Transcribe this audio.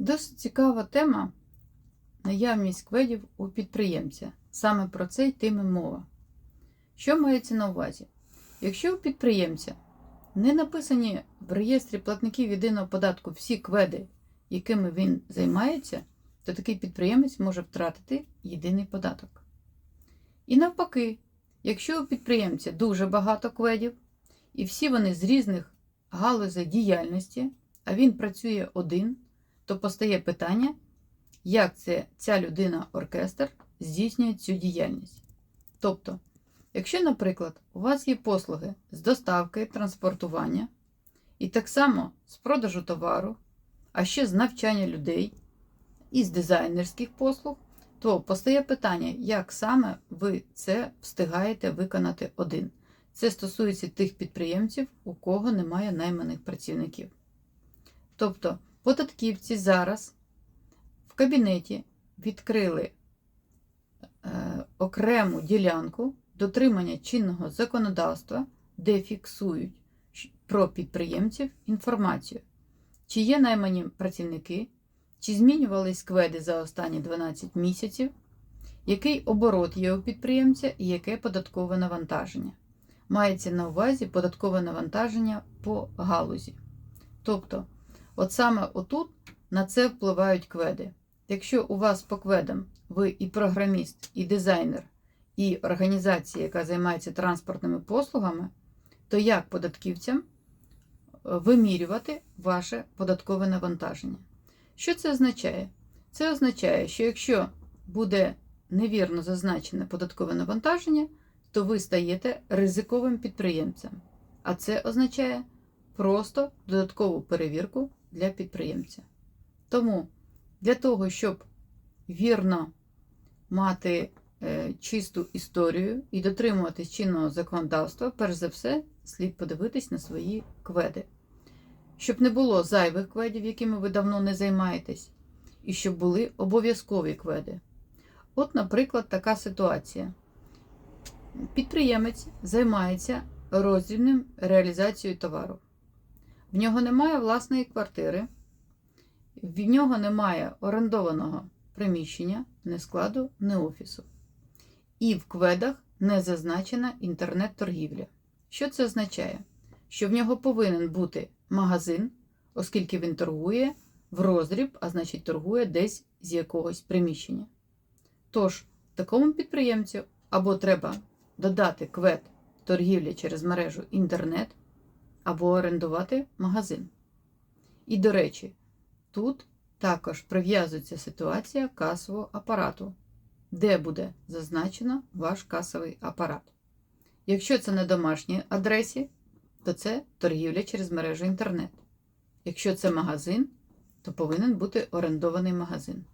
Досить цікава тема наявність кведів у підприємця. Саме про це йтиме мова. Що мається на увазі? Якщо у підприємця не написані в реєстрі платників єдиного податку всі кведи, якими він займається, то такий підприємець може втратити єдиний податок. І навпаки, якщо у підприємця дуже багато кведів, і всі вони з різних галузей діяльності, а він працює один, то постає питання, як це ця людина-оркестр здійснює цю діяльність. Тобто, якщо, наприклад, у вас є послуги з доставки, транспортування, і так само з продажу товару, а ще з навчання людей і з дизайнерських послуг, то постає питання, як саме ви це встигаєте виконати один. Це стосується тих підприємців, у кого немає найманих працівників. Тобто, податківці зараз в кабінеті відкрили е, окрему ділянку дотримання чинного законодавства, де фіксують про підприємців інформацію, чи є наймані працівники, чи змінювались кведи за останні 12 місяців, який оборот є у підприємця і яке податкове навантаження. Мається на увазі податкове навантаження по галузі. Тобто, от саме отут на це впливають кведи. Якщо у вас по кведам ви і програміст, і дизайнер, і організація, яка займається транспортними послугами, то як податківцям е, вимірювати ваше податкове навантаження? Що це означає? Це означає, що якщо буде невірно зазначене податкове навантаження, то ви стаєте ризиковим підприємцем. А це означає просто додаткову перевірку для підприємця. Тому для того, щоб вірно мати е, чисту історію і дотримуватись чинного законодавства, перш за все, слід подивитись на свої кведи. Щоб не було зайвих кведів, якими ви давно не займаєтесь, і щоб були обов'язкові кведи. От, наприклад, така ситуація. Підприємець займається роздрібним реалізацією товару. В нього немає власної квартири, в нього немає орендованого приміщення, ні складу, ні офісу. І в кведах не зазначена інтернет-торгівля. Що це означає? Що в нього повинен бути магазин, оскільки він торгує в роздріб, а значить торгує десь з якогось приміщення. Тож, такому підприємцю або треба додати квет торгівля через мережу інтернет, або орендувати магазин. І, до речі, тут також прив'язується ситуація касового апарату, де буде зазначено ваш касовий апарат. Якщо це на домашній адресі, то це торгівля через мережу інтернет. Якщо це магазин, то повинен бути орендований магазин.